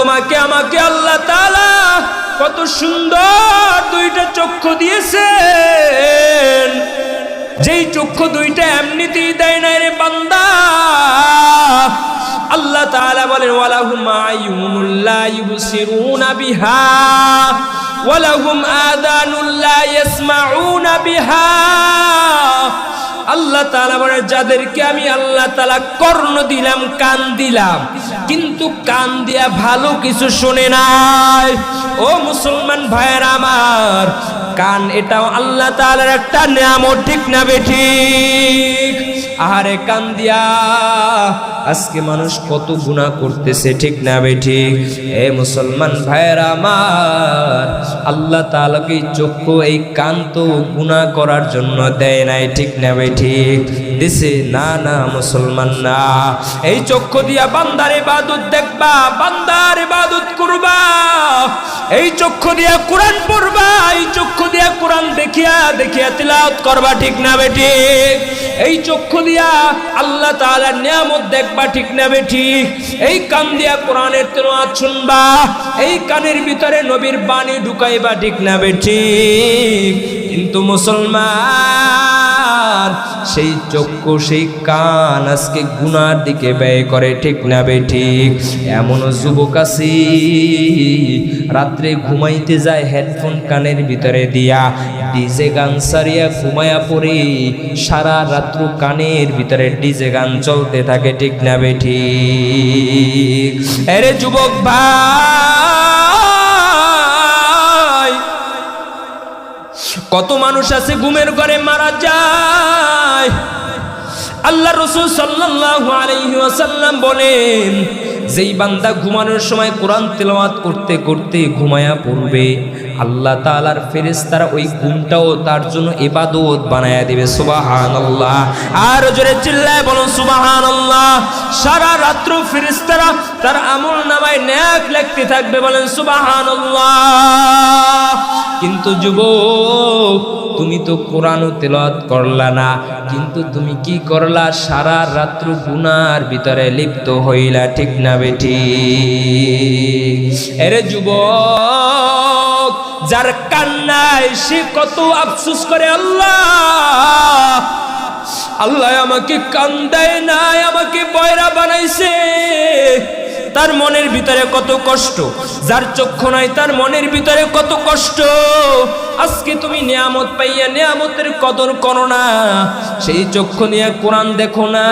তোমাকে, আমাকে আল্লাহ তালা কত সুন্দর দুইটা চক্ষু দিয়েছেন। যেই চক্ষু দুইটা এমনিতেই দেয় না রে বান্দা। আল্লাহ তাআলা বলেন, ওয়ালাহুম আয়ুনুল লা ইউবসিরুনা বিহা, ওয়ালাহুম আদানুল লা ইয়াসমাউনা বিহা। আল্লাহ তালা বলে, যাদেরকে আমি আল্লাহ তালা কর্ণ দিলাম, কান দিলাম, কিন্তু কান দিয়া ভালো কিছু শুনে নাই। ও মুসলমান ভাইয়ের আমার, কান এটাও আল্লাহ তালার একটা নিয়ামত, ঠিক না বেঠিক আহারে কান দিয়া আজকে মানুষ কত গুনাহ করতেছে, ঠিক না বেঠিক এ মুসলমান ভাইয়ের আমার, আল্লাহ তাআলাকে এই চক্ষু এই কান তো গুনাহ করার জন্য দেয় নাই, ঠিক না বেঠিক দিছে, না না, মুসলমান, না। এই চক্ষু দিয়া বান্দার ইবাদত দেখবা, বান্দার ইবাদত করবা। এই চক্ষু দিয়া কোরআন পড়বা, এই চক্ষু দিয়া কোরআন দেখিয়া দেখিয়া তিলাওয়াত করবা, ঠিক না বেঠিক এই চক্ষু দিয়া আল্লাহ তাআলার নিয়ামত দেখবা ঠিক না বেঠিক এই কান দিয়া কোরআনের তেলাওয়াত শুনবা, এই কানের ভিতরে নবীর বাণী ঢুকাইবা ঠিক না বেঠিক কিন্তু মুসলমান সেই চক্ষু, সেই কান আজকে গুনার দিকে ব্যয় করে, ঠিক না বে ঠিক? এমন যুবক আছি, রাত্রে ঘুমাইতে যায় হেডফোন কানের ভিতরে দিয়া, ডিজে গান সারিয়া ঘুমায়া পড়ে, সারা রাত্র কানের ভিতরে ডিজে গান চলতে থাকে, ঠিক না বে ঠিক? আরে যুবক ভাই! কত মানুষ আছে ঘুমের ঘরে মারা যায়। আল্লাহ রসুল সাল্লাল্লাহু আলাইহি বলেন, যেই বান্দা ঘুমানোর সময় কোরআন তেলাওয়াত করতে করতে ঘুমায়া পড়বে, আল্লাহ তাআলার ফেরেশতারা ওই ঘুমটাও তার জন্য ইবাদত বানায়া দিবে। সুবহানাল্লাহ। আর জোরে চিল্লায় বলুন, সুবহানাল্লাহ। সারা রাত্র ফেরেশতারা তার আমল নামায় নেক লিখতে থাকবে বলেন, সুবহানাল্লাহ। কিন্তু যুবক, তুমি তো কোরআন তেলত করলা না। কিন্তু তুমি কি করলা? সারা রাত্র গুনার ভিতরে লিপ্ত হইলা, ঠিক না বেটি এরে যুবক, যার কান্নায় সে কত আফসোস করে আল্লাহ। আল্লাহ আমাকে কান্দায় নাই, আমাকে বয়রা বানাইছে। তার মনের ভিতরে কত কষ্ট? যার চক্ষু নাই তার মনের ভিতরে কত কষ্ট? আজকে তুমি নিয়ামত পাইয়া নিয়ামতের কদর করো না। সেই চক্ষু নিয়ে কোরআন দেখো না।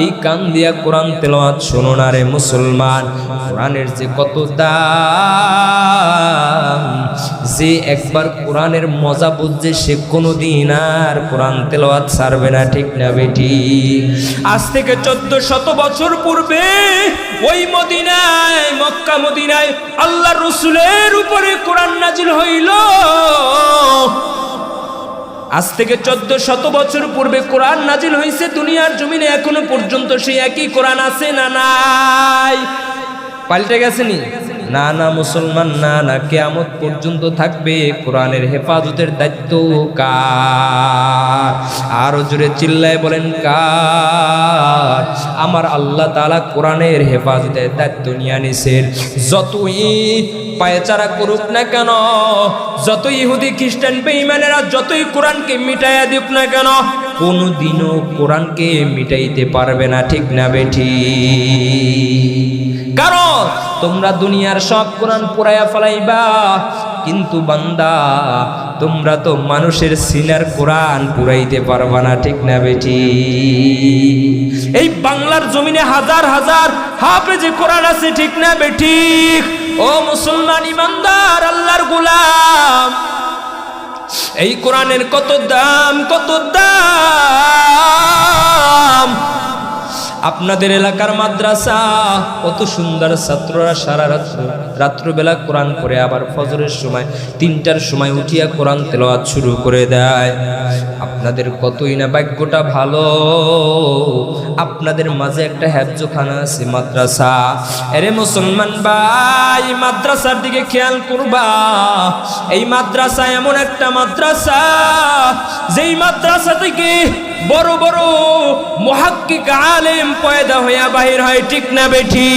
এই কান দিয়া কোরআন তেলাওয়াত শোনো না রে মুসলমান। কোরআনের যে কত দাম, যে একবার কোরআনের মজা বুঝছে সে কোনো দিন আর কোরআন তেলাওয়াত ছাড়বে না, ঠিক না বেটি? আজ থেকে চোদ্দ শত বছর পূর্বে ওই মদিনায়, মক্কা মদিনায় আল্লাহ রসুলের উপরে কোরআন নাজিল হইল। আজ থেকে চোদ্দ শত বছর পূর্বে কোরআন নাজিল হয়েছে, দুনিয়ার জমিনে এখনও পর্যন্ত সেই একই কোরআন আছে না নাই? পাল্টে গেছে না? না না মুসলমান না না কেয়ামত পর্যন্ত থাকবে, কোরআনের হেফাজতের দায়িত্ব কার? আরও জোরে চিল্লায় বলেন কার? আমার আল্লাহ তাআলা কোরআনের হেফাজতের দায়িত্ব নিয়ে নিছেন। যতই পায়চারা করুক না কেন যত ইহুদি, খ্রিস্টান, বেঈমানেরা যতই কোরআনকে মিটাইয়া দিক না কেন, কোনোদিনও কোরআনকে মিটাইতে পারবে না, ঠিক না বেঠি কারণ তোমরা দুনিয়ার সব কোরআন পুরাইয়া ফেলাইবা। কিন্তু বান্দা, তোমরা তো মানুষের সিনার কোরআন পুরাইতে পারবা না, ঠিক না বেটি? এই বাংলার জমিনে হাজার হাজার হাফেজে কোরআন আছে, ঠিক না বেটি? ও মুসলমান ইমানদার, আল্লাহর গোলাম। এই কোরআনের কত দাম কত দাম? আপনাদের এলাকার মাদ্রাসা, কত সুন্দর ছাত্ররা সারা রাত্র রাত্রবেলা কোরআন করে আবার ফজরের সময়, তিনটার সময় উঠিয়া কোরআন তেলাওয়াত শুরু করে দেয়। আপনাদের কতই না ভাগ্যটা ভালো। আপনাদের মাঝে একটা হ্যাবজখানা আছে মাদ্রাসা। এরে মুসলমান ভাই, মাদ্রাসার দিকে খেয়াল করবা। এই মাদ্রাসা এমন একটা মাদ্রাসা, যেই মাদ্রাসা থেকে বড় বড় মহাক্কিক আলেম পয়দা হইয়া বাহির হয়, ঠিক না বেঠি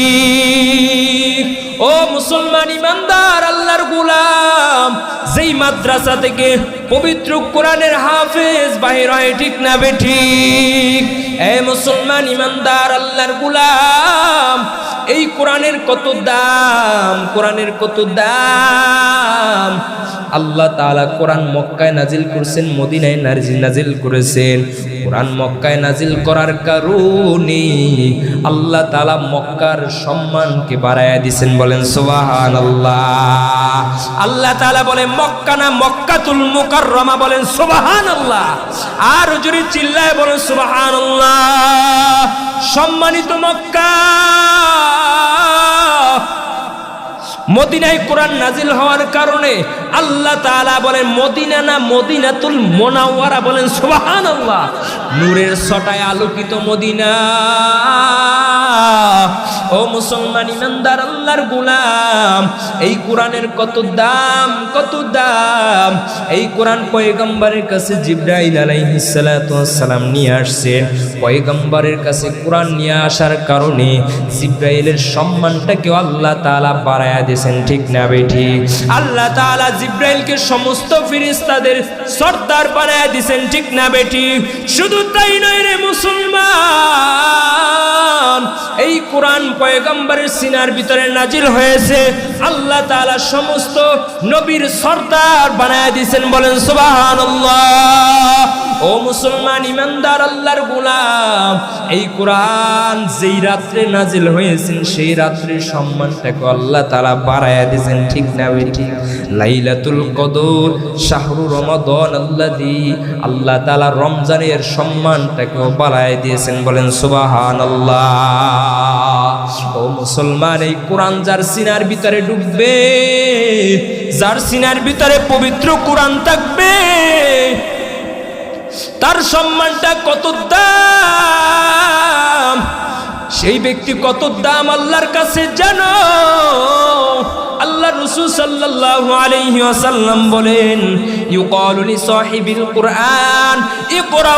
ও মুসলমান ইমানদার, আল্লাহর গুলাম, যেই মাদ্রাসা থেকে পবিত্র কোরআনের হাফেজ বাহির হয়, ঠিক না বেঠিক এ মুসলমান ইমানদার, আল্লাহর গুলাম, এই কোরআনের কত দাম, কোরআনের কত দাম? আল্লাহ তাআলা কোরআন মক্কায় নাজিল করছেন, মদিনায় নাজিল করেছেন। কোরআন মক্কায় নাজিল করার কারণে আল্লাহ তাআলা মক্কার সম্মানকে বাড়ায়া দিছেন বলেন, সুবহানাল্লাহ। আল্লাহ আল্লাহ তাআলা বলে মক্কা না মক্কাতুল মুকাররমা বলেন, সুবহানাল্লাহ। আর জোরে চিল্লায় বলেন, সুবহানাল্লাহ। সম্মানিত মক্কা। মদিনায় কোরআন নাজিল হওয়ার কারণে আল্লাহ তালা বলেন, মদিনা না মদিনাতুল মোনাওয়ারা বলেন, সুবহানাল্লাহ। নূরের ছটায় আলোকিত মদিনা। ও মুসলমান ইমানদার আল্লাহর গোলাম, এই কোরআনের কত দাম কত দাম। এই কোরআন পয়গম্বরের কাছে জিব্রাইল আলাইহিস সালাতু সালাম নিয়ে আসছেন পয়গম্বরের কাছে কোরআন নিয়ে আসার কারণে জিব্রাইলের সম্মানটাকেও আল্লাহ তাআলা বাড়ায়া দিয়েছেন, ঠিক না বেঠি? আল্লাহ তাআলা জিব্রাইলকে সমস্ত ফেরেশতাদের সর্দার বানায়া দিয়েছেন, ঠিক না বেঠি? শুধু তাই নয় রে মুসলমান, এই কোরআন পয়গম্বরের সিনার ভিতরে নাজিল হয়েছে। আল্লাহ তাআলা সমস্ত নবীর সর্দার বানায় দিয়েছেন, বলেন, সুবহানাল্লাহ। ও মুসলমান ইমানদার, আল্লাহর গোলাম। এই কোরআন যেই রাত্রে নাজিল হয়েছেন, সেই রাত্রির সম্মানটাকে আল্লাহ তাআলা বাড়ায়া দিয়েছেন, ঠিক না ঠিক লাইলাতুল কদর, শাহরু রমাদান আল্লাযী আল্লাহ তালা রমজানের সম্মানটাকেও বাড়ায়া দিয়েছেন, বলেন, সুবহানাল্লাহ। ও মুসলমান এই কোরআন যার সিনার ভিতরে ডুববে, যার সিনার ভিতরে পবিত্র কোরআন থাকবে, তার সম্মানটা কত দাম? সেই ব্যক্তি কত দাম আল্লাহর কাছে জানো? আল্লাহ রসুল সাল্লাল্লাহু আলাইহি ওয়াসাল্লাম বলেন, ইউকালু লি সাহিবিল কুরআন ইকরা